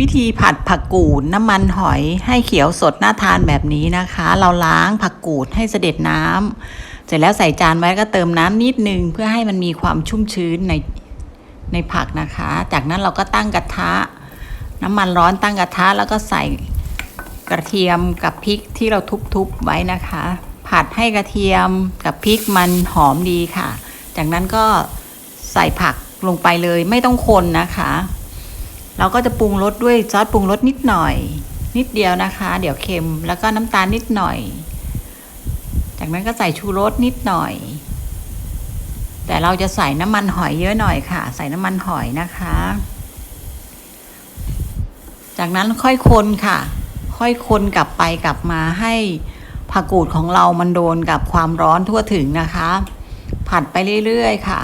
วิธีผัดผักกูดน้ำมันหอยให้เขียวสดน่าทานแบบนี้นะคะ เราล้างผักกูดให้เสด็จน้ำเสร็จแล้วใส่จานไว้ก็เติมน้ำนิดนึง เพื่อให้มันมีความชุ่มชื้นในในผักนะคะ จากนั้นเราก็ตั้งกระทะ น้ำมันร้อนตั้งกระทะแล้วก็ใส่กระเทียมกับพริกที่เราทุบๆไว้นะคะ ผัดให้กระเทียมกับพริกมันหอมดีค่ะ จากนั้นก็ใส่ผักลงไปเลยไม่ต้องคนนะคะ เราก็จะปรุงรสด้วยซอสปรุงรสนิดหน่อย นิดเดียวนะคะ เดี๋ยวเค็มแล้วก็น้ำตาลนิดหน่อย จากนั้นก็ใส่ชูรสนิดหน่อย แต่เราจะใส่น้ำมันหอยเยอะหน่อยค่ะ ใส่น้ำมันหอยนะคะ จากนั้นค่อยคนค่ะ ค่อยคนกลับไปกลับมาให้ผักกูดของเรามันโดนกับความร้อนทั่วถึงนะคะ ผัดไปเรื่อยๆค่ะ